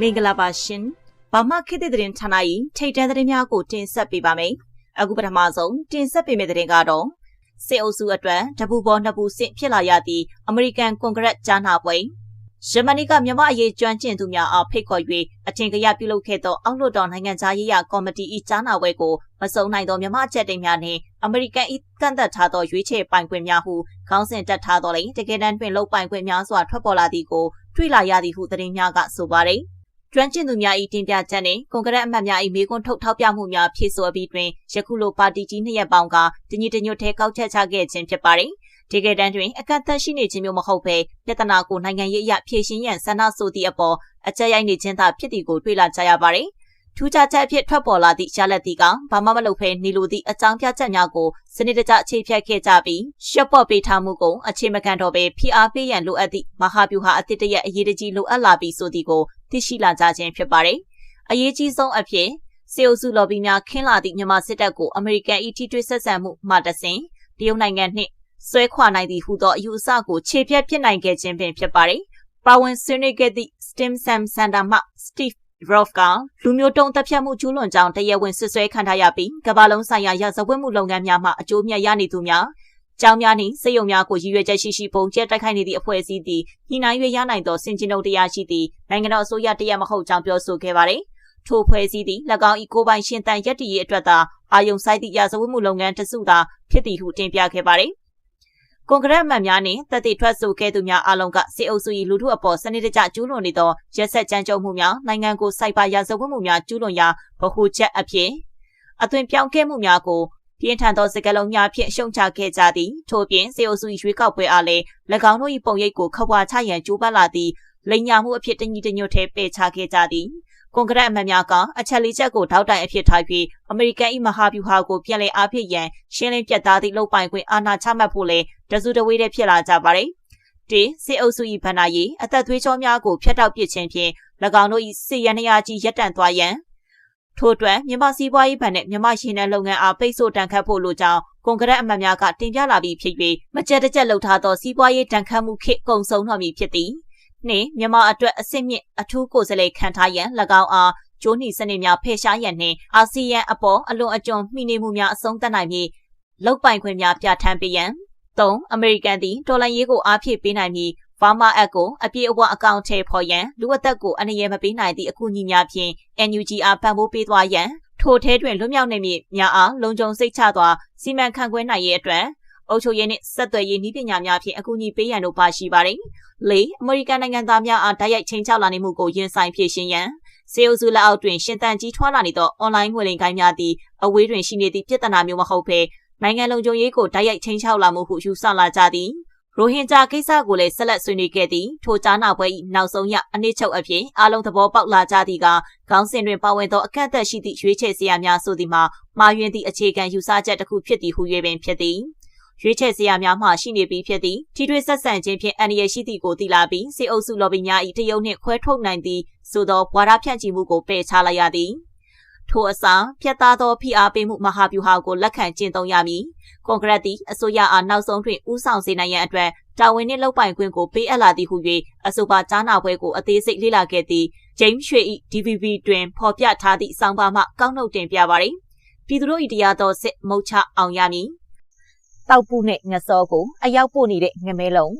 မင်္ဂလာပါရှင်။ဘာမှခေတ်သစ်သတင်းဌာန၏ထိတ်တန့်သတင်းများကိုတင်ဆက်ပေးပါမယ်။အခုပထမဆုံးတင်ဆက်ပေးမယ့်သတင်းကတော့စစ်အုပ်စုအတွက်တပူပေါ်နှစ်ပူစစ်ဖြစ်လာရသည့်အမေရိကန်ကွန်ဂရက်ကြားနာပွဲယမနီကမြန်မာအရေးကျွမ်းကျင်သူများအားဖိတ်ခေါ်၍အထင်ကရပြုလုပ်ခဲ့သောအောက်လွှတ်တော်နိုင်ငံသားရေးရာကော်မတီ၏ကြားနာပွဲကိုမစုံနိုင်သောမြန်မာအချက်တွေများနှင့်အမေရိကန်၏ကန့်သက်ထားသောရွေးချယ်ပိုင်ခွင့်များဟုခေါင်းစဉ်တက်ထားသောလေတကယ်တမ်းတွင်လုံပိုင်ခွင့်များစွာထွက်ပေါ်လာသည်ကိုတွေ့လာရသည်ဟုသတင်းများကဆိုပါသည် ကျွမ်းကျင်သူများ၏တင်ပြချက်နှင့်ကွန်ဂရက်အမတ်များ၏မေခွန်းထုတ်ထောက်ပြမှုများဖြည့်ဆို့ပြီးတွင်ယခုလိုပါတီကြီးနှစ်ရပ်ပေါင်းကတညီတညွတ်ထဲကောက်ချက်ချခဲ့ခြင်းဖြစ်ပါသည်ဒီကတန်းတွင်အကန့်အသတ်ရှိနေခြင်းမျိုးမဟုတ်ဘဲပြဿနာကိုနိုင်ငံရေးအရဖြေရှင်းရန်ဆန္ဒဆိုသည့်အပေါ်အကြက်ရိုက်နေခြင်းသာဖြစ်သည်ကိုတွေ့လာကြရပါတယ်။ ထူးခြားချက်အဖြစ်ထွက်ပေါ်လာသည့်ရလက်တီကဘာမှမလုပ်ဘဲနေလိုသည့်အကြောင်းပြချက်များကိုစနစ်တကျအခြေဖြတ်ခဲ့ကြပြီးရှက်ပေါ့ပေးထားမှုကိုအခြေမခံတော့ဘဲဖိအားပေးရန်လိုအပ်သည့်မဟာဗျူဟာအသစ်တရက်အရေးတကြီးလိုအပ်လာပြီးဆိုသည်ကိုသိရှိလာကြခြင်းဖြစ်ပါတယ်။အရေးကြီးဆုံးအဖြစ်စေအုပ်စုလော်ဘီများခင်းလာသည့်မြန်မာစစ်တပ်ကိုအမေရိကန်အီတီတွေဆက်ဆံမှုမှတဆင်တရုတ်နိုင်ငံနှင့်ဆွဲခွာနိုင်သည်ဟုသောအယူအဆကိုခြေဖြတ်ဖြစ်နိုင်ခဲ့ခြင်းပင်ဖြစ်ပါတယ်။ပါဝင်ဆွေးနွေးခဲ့သည့် STEM Sam Center မှ Steve Roth ကလူမျိုးတုံးတပ်ဖြတ်မှုကျူးလွန်ကြောင်းတရားဝင်ဆွဆွဲခံထားရပြီးကမ္ဘာလုံးဆိုင်ရာရာဇဝတ်မှုလုပ်ငန်းများမှအကျိုးမြတ်ရနေသူများကျောင်းများနှင့်စေယုံများကိုရည်ရွယ်ချက်ရှိရှိပုံကျဲတိုက်ခိုက်နေသည့်အဖွဲ့အစည်းသည်ညှိနှိုင်း၍ရနိုင်သောစင်ကျင်တုံတရားရှိသည့်နိုင်ငံတော်အစိုးရတရက်မဟုတ်ကြောင်းပြောဆိုခဲ့ပါတယ်။ထိုဖွဲ့စည်းသည့်၎င်း၏ကိုပိုင်ရှင်တန်ရက်တည်ရေးအတွက်သာအာယုံဆိုင်သည့်ရာဇဝတ်မှုလုပ်ငန်းတစုသာဖြစ်သည်ဟုတင်ပြခဲ့ပါတယ်။ ကွန်ဂရက်အမတ်များနှင့်တပ်တွေထွက်ဆိုခဲ့သူများအလုံးကစစ်အုပ်စု၏လူထုအပေါ်စနစ်တကျကျူးလွန်နေသောရက်ဆက်ကြမ်းကြုတ်မှုများနိုင်ငံကိုစိုက်ပါရာဇဝတ်မှုများကျူးလွန်ရာဗဟုချက်အဖြစ်အသွင်ပြောင်းခဲ့မှုများကိုပြင်းထန်သောစကလုံးများဖြင့်ရှုံချခဲ့ကြသည်ထို့ပြင်စေအုပ်စု၏ရွေးကောက်ပွဲအားလည်း၎င်းတို့၏ပုံရိပ်ကိုခဝါချရန်ကြိုးပမ်းလာသည့်လိန်ညာမှုအဖြစ်တညီတညွတ်ထဲပယ်ချခဲ့ကြသည် ကွန်ဂရက်အမတ်များကအချက်လေးချက်ကိုထောက်တိုင်အဖြစ်ထားပြီးအမေရိကန်၏မဟာဗျူဟာကိုပြန်လည်အားဖြည့်ရန်ရှင်းလင်းပြတ်သားသည့်လုပ်ပိုင်ခွင့်အာဏာချမှတ်ဖို့လည်းတစုတဝေးတည်းဖြစ်လာကြပါတယ်။ဒီစစ်အုပ်စု၏ဗန္နာရေးအသက်သွေးကြောများကိုဖျက်တောက်ပစ်ခြင်းဖြင့်၎င်းတို့၏စစ်ရန်ရာကြီးရပ်တန့်သွားရန်ထို့အတွက်မြန်မာစီးပွားရေးဗန်နဲ့မြန်မာရှင်နယ်လုပ်ငန်းအားပိတ်ဆို့တန်ခတ်ဖို့လိုကြောင်းကွန်ဂရက်အမတ်များကတင်ပြလာပြီးဖြစ်၍မကြက်တကြက်လှုပ်ထားသောစီးပွားရေးတန်ခတ်မှုခေတ်ကုံဆုံးတော်မူဖြစ်သည်။ နှင့်မြန်မာအတွက်အစစ်မြင့်အထူးကိုယ်စားလှယ်ခံထားရန်၎င်းအားကျိုးနီစနစ်များဖယ်ရှားရန်နှင့်အာဆီယံအပေါ်အလွန်အကျွံမှီနေမှုများအဆုံးသတ်နိုင်မည်လောက်ပိုင်ခွင့်များပြဋ္ဌာန်းပေးရန်၃အမေရိကန်သည်တော်လှန်ရေးကိုအားဖြည့်ပေးနိုင်မည်ဘာမာအက်ကိုအပြည့်အဝအကောင့်ထဲဖော်ရန်လူအသက်ကိုအနည်းငယ်မပေးနိုင်သည့်အကူအညီများဖြင့် NUG အားပံ့ပိုးပေးသွားရန်ထိုထဲတွင်လွတ်မြောက်နေမည်များအားလုံခြုံစိတ်ချစွာစီမံခန့်ခွဲနိုင်ရေးအတွက် အုပ်ချုပ်ရေးနှင့်ဆက်သွယ်ရေးနည်းပညာများဖြင့်အကူအညီပေးရန်တို့ပါရှိပါတယ်။၄အမေရိကန်နိုင်ငံသားများအားတိုက်ရိုက်ချိန်ချလာနေမှုကိုရင်ဆိုင်ဖြေရှင်းရန်စေအုပ်စုလက်အောက်တွင်ရှင်သန်ကြီးထွားလာနေသောအွန်လိုင်းငွေလိမ်ကိုင်းများသည်အဝေးတွင်ရှိနေသည့်ပြဿနာမျိုးမဟုတ်ဘဲနိုင်ငံလုံခြုံရေးကိုတိုက်ရိုက်ချိန်ချောက်လာမှုဟုယူဆလာကြသည်ရိုဟင်ဂျာကိစ္စကိုလည်းဆက်လက်ဆွေးနွေးခဲ့သည်ထိုကြားနာပွဲ၏နောက်ဆုံးရအနည်းချုပ်အဖြစ်အားလုံးသဘောပေါက်လာကြသည်ကခေါင်းစဉ်တွင်ပါဝင်သောအခက်အခဲရှိသည့်ရွေးချယ်စရာများဆိုသည်မှာမှားယွင်းသည့်အခြေခံယူဆချက်တစ်ခုဖြစ်သည်ဟု၍ပင်ဖြစ်သည် ရွေးချယ်စရာများမှရှိနေပြီးဖြစ်သည်ထိတွေ့ဆက်ဆံခြင်းဖြင့်အန္တရာယ်ရှိသည့်ကိုသိလာပြီးစေအုပ်စုလော်ဘီများ၏တရုတ်နှင့်ခွဲထုတ်နိုင်သည့်ဆိုသောဝါဒဖြန့်ချီမှုကိုပယ်ချလိုက်ရသည်ထိုအစားဖျက်သားသောဖိအားပေးမှုမဟာဗျူဟာကိုလက်ခံကျင့်သုံးရမည်ကွန်ဂရက်သည်အစိုးရအားနောက်ဆုံးတွင်ဦးဆောင်စေနိုင်ရန်အတွက်တာဝန်နှင့်လုပ်ပိုင်ခွင့်ကိုပေးအပ်လာသည်ဟု၍အဆိုပါကြားနာပွဲကိုအသေးစိတ်လေ့လာခဲ့သည့်ဂျိမ်းရွှေ၏ DVB တွင်ဖော်ပြထားသည့်စောင်းပါမှကောက်နှုတ်တင်ပြပါသည်ပြည်သူတို့၏တရားတော်စစ်မုတ်ချအောင်ရမည် တောက်ပုနဲ့ငစောကိုအရောက်ပို့နေတဲ့ငမဲလုံး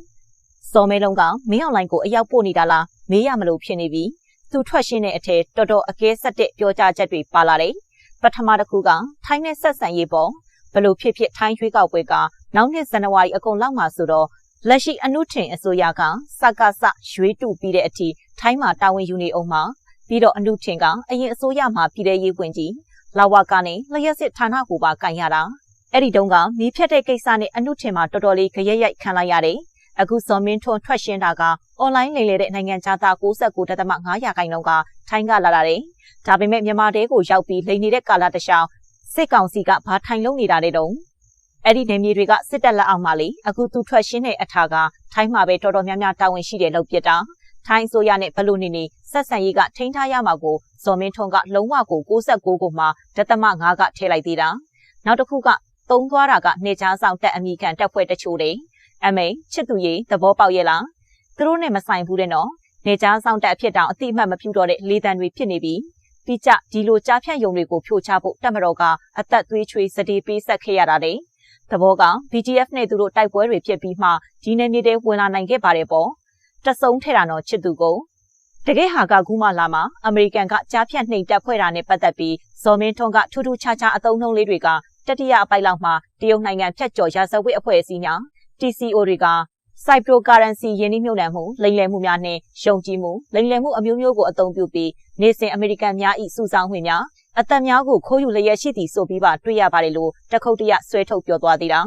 စောမဲလုံးကမင်းအွန်လိုင်းကိုအရောက်ပို့နေတာလားမေးရမလို့ဖြစ်နေပြီသူထွက်ရှင်းတဲ့အထက်တော်တော်အကဲဆက်တဲ့ပြောကြားချက်တွေပါလာတယ်ပထမတစ်ခုကထိုင်းနဲ့ဆက်ဆံရေးပေါ်ဘလို့ဖြစ်ဖြစ်ထိုင်းရွေးကောက်ပွဲကနောက်နှစ်ဇန်နဝါရီအကုန်လောက်မှာဆိုတော့လက်ရှိအနုထင်အစိုးရကစကားစရွေးတူပြီးတဲ့အထိထိုင်းမှာတာဝန်ယူနေအောင်မှာပြီးတော့အနုထင်ကအရင်အစိုးရမှာပြည်ထရေးဝင်ကြီးလာဝကနေလျှက်စစ်ဌာနကိုပါကန်ရတာ အဲ့ဒီတုန်းကမီးဖြတ်တဲ့ကိစ္စနဲ့အနုထင်မှာတော်တော်လေးကြရက်ရိုက်ခံလိုက်ရတယ်။အခုဇော်မင်းထွန်းထွက်ရှင်းတာကအွန်လိုင်းလိမ်လည်တဲ့နိုင်ငံခြားသား69.5ရာခိုင်နှုန်းကထိုင်းကလာတာတယ်။ဒါပေမဲ့မြန်မာတဲကိုရောက်ပြီးလိမ်နေတဲ့ကာလတခြားစစ်ကောင်စီကဘာထိုင်လုံးနေတာလဲတုံး။အဲ့ဒီနေမြေတွေကစစ်တပ်လက်အောက်မှာလေအခုသူထွက်ရှင်းတဲ့အထာကထိုင်းမှာပဲတော်တော်များများတာဝန်ရှိတယ်လို့ပြတာ။ထိုင်းဆိုရနဲ့ဘလို့နေနေဆက်ဆံရေးကထိန်းထားရမှာကိုဇော်မင်းထွန်းကလုံးဝကို69ကိုမှဒသမ9ကထည့်လိုက်သေးတာ။နောက်တစ်ခုက သုံးသွားတာကနေချားဆောင်တက်အမိခံတက်ဖွဲ့တချို့တွေအမေချစ်သူရေသဘောပေါက်ရဲ့လားသူတို့နဲ့မဆိုင်ဘူးတဲ့နော်နေကြားဆောင်တက်အဖြစ်တောင်အတိအမှတ်မပြုတော့တဲ့လေတံတွေဖြစ်နေပြီးပြီးကြဒီလိုကြားဖြတ်ယုံတွေကိုဖြိုချဖို့တက်မတော်ကအသက်သွေးချွေးစတေးပေးဆက်ခဲ့ရတာတဲ့သဘောက BGF နဲ့သူတို့တိုက်ပွဲတွေဖြစ်ပြီးမှဒီနယ်မြေတွေဝင်လာနိုင်ခဲ့ပါတယ်ပေါ့တဆုံထဲတာတော့ချစ်သူကိုတကယ်ဟာကကူးမလာမှာအမေရိကန်ကကြားဖြတ်နှိမ်တက်ဖွဲ့တာနဲ့ပတ်သက်ပြီးဇော်မင်းထွန်းကထူးထူးခြားခြားအသုံးနှုန်းလေးတွေက တတိယအပိုက်လောက်မှာတရုတ်နိုင်ငံဖြတ်ကျော်ရာဇဝတ်အဖွဲ့အစည်းညာ TCO တွေက Cryptocurrency ယင်းနှိမ့်ညွှန်မှုလိမ်လည်မှုများနှင့်ယုံကြည်မှုလိမ်လည်မှုအမျိုးမျိုးကိုအသုံးပြုပြီးနေစဉ်အမေရိကန်များ၏စုဆောင်ဝင်များအသက်များကိုခိုးယူလျက်ရှိသည်ဆိုပြီးပါတွေ့ရပါတယ်လို့တခုတ်တရဆွဲထုတ်ပြောသွားသေးတာ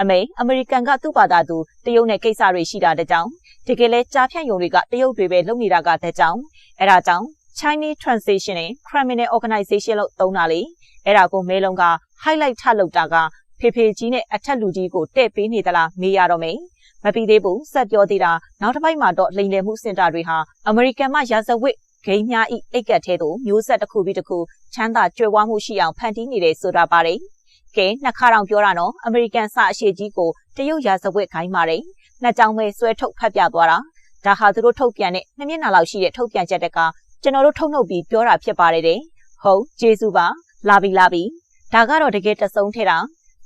အမေအမေရိကန်ကသူ့ဘာသာသူတရုတ်နဲ့ကိစ္စတွေရှိတာတဲ့ကြောင့်တကယ်လဲကြားဖြန့်ယုံတွေကတရုတ်တွေပဲလုပ်နေတာကတဲ့ကြောင့်အဲဒါကြောင့် Chinese Translation နဲ့ Criminal Organization လို့သုံးတာလေအဲ့ဒါကိုမဲလုံးက highlight ထလုပ်တာကဖေဖေကြီးနဲ့အထက်လူကြီးကိုတဲ့ပေးနေသလားမေးရတော့မယ်မပြီးသေးဘူးဆက်ပြောသေးတာနောက်တစ်ပိုက်မှာတော့လိန်လည်မှုစင်တာတွေဟာအမေရိကန်မှရာဇဝတ်ဂိမ်းများဤအိတ်ကတ်ထဲသို့မျိုးဆက်တစ်ခုပြီးတစ်ခုချမ်းသာကြွယ်ဝမှုရှိအောင်ဖန်တီးနေတယ်ဆိုတာပါတယ်ကဲနှစ်ခါတောင်ပြောတာနော်အမေရိကန်စအရှိကြီးကိုတရုတ်ရာဇဝတ်ခိုင်းပါတယ်နှစ်ကြောင်ပဲဆွဲထုတ်ဖတ်ပြသွားတာဒါဟာသူတို့ထုတ်ပြန်တဲ့နှစ်မျက်နှာလောက်ရှိတဲ့ထုတ်ပြန်ချက်တကကျွန်တော်တို့ထုတ်နှုတ်ပြီးပြောတာဖြစ်ပါတယ်တဲ့ဟုတ်ကျေးဇူးပါလာပြီလာပြီ ဒါကတော့တကယ်တဆုံးထဲတာ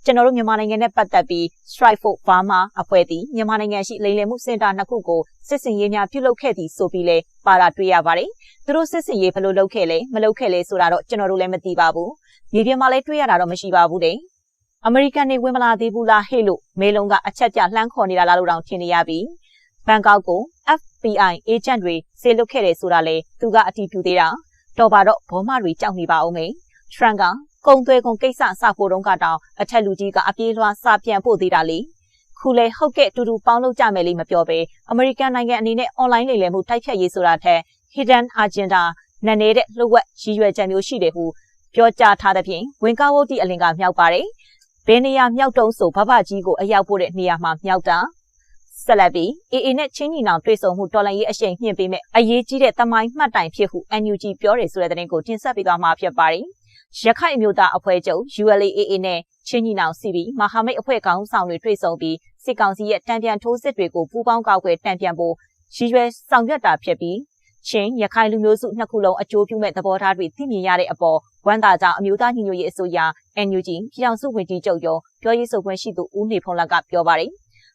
ကျွန်တော်တို့မြန်မာနိုင်ငံနဲ့ပတ်သက်ပြီး Strike for Burma အဖွဲ့သည်မြန်မာနိုင်ငံရှိလိမ်လည်မှုစင်တာနှစ်ခုကိုစစ်စင်ရေးများပြုလုပ်ခဲ့သည်ဆိုပြီးလဲပါတာတွေ့ရပါတယ်။သူတို့စစ်စင်ရေးဘယ်လိုလုပ်ခဲ့လဲမလုပ်ခဲ့လဲဆိုတာတော့ကျွန်တော်တို့လည်းမသိပါဘူး။မြေပြင်မှာလည်းတွေ့ရတာတော့မရှိပါဘူးတဲ့။အမေရိကန်တွေဝင်မလာသေးဘူးလားဟဲ့လို့မေလုံးကအချက်ကြလှမ်းခေါ်နေတာလားလို့တောင်ထင်နေရပြီ။ဘန်ကောက်ကို FBI agent တွေဆေးလွတ်ခဲ့တယ်ဆိုတာလေသူကအတီးပြူသေးတာတော်ပါတော့ဘောမတွေကြောက်နေပါအောင်မေထရန်က ကုံသွဲကုံကိစ္စစဖို့တုန်းကတောင်အထက်လူကြီးကအပြေးလွှားစပြန်ဖို့သေးတာလေခုလေဟုတ်ကဲ့တူတူပေါင်းလုပ်ကြမယ်လို့မပြောပဲအမေရိကန်နိုင်ငံအနေနဲ့ online လိမ်လည်မှုတိုက်ဖြတ်ရေးဆိုတာထက် hidden agenda နန်နေတဲ့လှုပ်ဝက်ရည်ရွယ်ချက်မျိုးရှိတယ်ဟုပြောကြားထားတဲ့ဖြင့်ဝင်ကားဝုတ်တီအလင်ကမြောက်ပါတယ်ဘယ်နေရာမြောက်တုံးဆိုဘဘကြီးကိုအရောက်ပို့တဲ့နေရာမှာမြောက်တာဆက်လက်ပြီး AA နဲ့ချင်းညီနောင်တွေ့ဆုံမှုတော်လှန်ရေးအရှိန်မြင့်ပေးမဲ့အရေးကြီးတဲ့တမိုင်းမှတ်တိုင်ဖြစ်ဟု NUG ပြောတယ်ဆိုတဲ့သတင်းကိုတင်ဆက်ပေးသွားမှာဖြစ်ပါတယ် ရခိုင်မျိုးသားအဖွဲ့ချုပ် ULAA နဲ့ချင်းညီနောင်စီဘီမဟာမိတ်အဖွဲ့ခေါင်းဆောင်တွေတွေ့ဆုံပြီးစစ်ကောင်စီရဲ့တံပြန်ထိုးစစ်တွေကိုပူးပေါင်းကောက်ွယ်တံပြန်ဖို့ရည်ရွယ်ဆောင်ရွက်တာဖြစ်ပြီးချင်းရခိုင်လူမျိုးစုနှစ်ခုလုံးအကျိုးပြုမဲ့သဘောထားတွေသိမြင်ရတဲ့အပေါ်ဝန်တာကြောင့်အမျိုးသားညီညွတ်ရေးအစိုးရ NUG ပြည်အောင်စုဝန်ကြီးချုပ်ရုံးပြောရေးဆိုခွင့်ရှိသူဦးနေဖုံးလက်ကပြောပါတယ်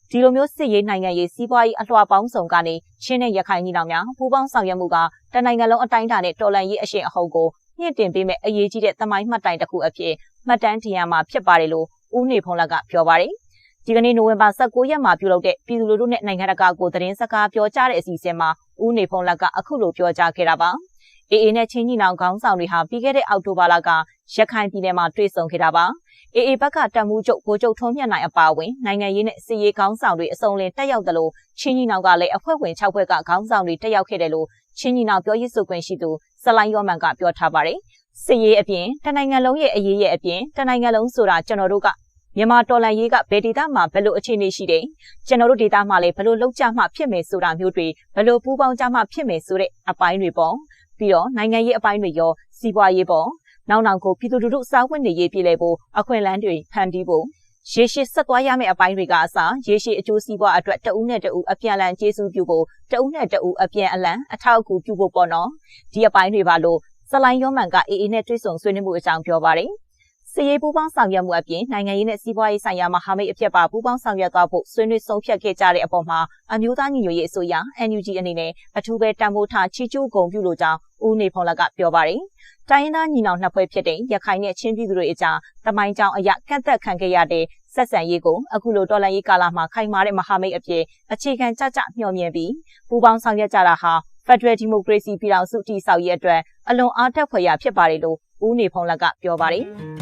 ဒီလိုမျိုးစစ်ရေးနိုင်ငံရေးစီးပွားရေးအလှော်ပေါင်းစုံကနေချင်းနဲ့ရခိုင်ညီနောင်များပူးပေါင်းဆောင်ရွက်မှုကတနိုင်ငံလုံးအတိုင်းအတာနဲ့တော်လှန်ရေးအရှင်အဟုတ်ကို မြင့်တင်ပေးမဲ့အရေးကြီးတဲ့သမိုင်းမှတ်တိုင်တစ်ခုအဖြစ်မှတ်တမ်းတင်ရမှာဖြစ်ပါတယ်လို့ဦးနေဖုံးလက်ကပြောပါတယ်။ဒီကနေ့နိုဝင်ဘာ16ရက်မှာပြုလုပ်တဲ့ပြည်သူလူထုနဲ့နိုင်ငံတကာကိုသတင်းစကားပြောကြားတဲ့အစီအစဉ်မှာဦးနေဖုံးလက်ကအခုလိုပြောကြားခဲ့တာပါ။ AA နဲ့ချင်းညီနောင်ခေါင်းဆောင်တွေဟာပြီးခဲ့တဲ့အောက်တိုဘာလကရခိုင်ပြည်နယ်မှာတွေ့ဆုံခဲ့တာပါ။ AA ဘက်ကတပ်မှုချုပ်ကိုချုပ်ထုံးမြတ်နိုင်အပါအဝင်နိုင်ငံရေးနဲ့စစ်ရေးခေါင်းဆောင်တွေအစုံလင်တက်ရောက်တယ်လို့ချင်းညီနောင်ကလည်းအဖွဲ့ဝင်6ဖွဲ့ကခေါင်းဆောင်တွေတက်ရောက်ခဲ့တယ်လို့ချင်းညီနောင်ပြောရေးဆိုခွင့်ရှိသူ ဆလိုင်းယောမန်ကပြောထားပါတယ်။စစ်ရေးအပြင်တနိုင်ငံလုံးရဲ့အရေးရဲ့အပြင်တနိုင်ငံလုံးဆိုတာကျွန်တော်တို့ကမြန်မာတော်လန်ရေးကဘယ်ဒေသမှာဘယ်လိုအခြေအနေရှိတယ်ကျွန်တော်တို့ဒေသမှာလည်းဘယ်လိုလုပ်ကြမှဖြစ်မယ်ဆိုတာမျိုးတွေဘယ်လိုပူးပေါင်းကြမှဖြစ်မယ်ဆိုတဲ့အပိုင်းတွေပေါ့ပြီးတော့နိုင်ငံရေးအပိုင်းတွေရောစီးပွားရေးပေါ့နောက်နောက်ကိုပြည်သူလူထုစားဝတ်နေရေးပြည်လဲဖို့အခွင့်အလမ်းတွေဖန်တီးဖို့ ရေရှည်ဆက်သွားရမယ့်အပိုင်းတွေကအစားရေရှည်အကျိုးစီးပွားအတွက်တဦးနဲ့တဦးအပြန်အလှန်ကျေးဇူးပြုဖို့တဦးနဲ့တဦးအပြန်အလှန်အထောက်အကူပြုဖို့ပေါ့နော်ဒီအပိုင်းတွေပါလို့ဇလိုင်းယောမန်ကအေအေနဲ့တွေ့ဆုံဆွေးနွေးမှုအကြောင်းပြောပါတယ် စီရေးပူးပေါင်းဆောင်ရွက်မှုအပြင်နိုင်ငံရေးနဲ့စီးပွားရေးဆိုင်ရာမဟာမိတ်အဖြစ်ပါပူးပေါင်းဆောင်ရွက်သွားဖို့ဆွေးနွေးဆုံးဖြတ်ခဲ့ကြတဲ့အပေါ်မှာအမျိုးသားညီညွတ်ရေးအစိုးရ NUG အနေနဲ့အထူးပဲတံမိုးထားချီးကျူးဂုဏ်ပြုလိုကြောင်းဦးနေဖုံးလကပြောပါတယ်။တိုင်းရင်းသားညီနောင်နှစ်ဖွဲ့ဖြစ်တဲ့ရခိုင်နဲ့ချင်းပြည်သူတွေအကြားတမိုင်းကြောင်အရကန့်သက်ခံခဲ့ရတဲ့ဆက်ဆံရေးကိုအခုလိုတော်လှန်ရေးကာလမှာခိုင်မာတဲ့မဟာမိတ်အဖြစ်အခြေခံကြကြမျှော်မြင်ပြီးပူးပေါင်းဆောင်ရွက်ကြတာဟာ Federal Democracy ပြည်ထောင်စုတည်ဆောက်ရေးအတွက်အလွန်အားတက်ဖွယ်ရာဖြစ်ပါတယ်လို့ဦးနေဖုံးလက်ကပြောပါတယ်။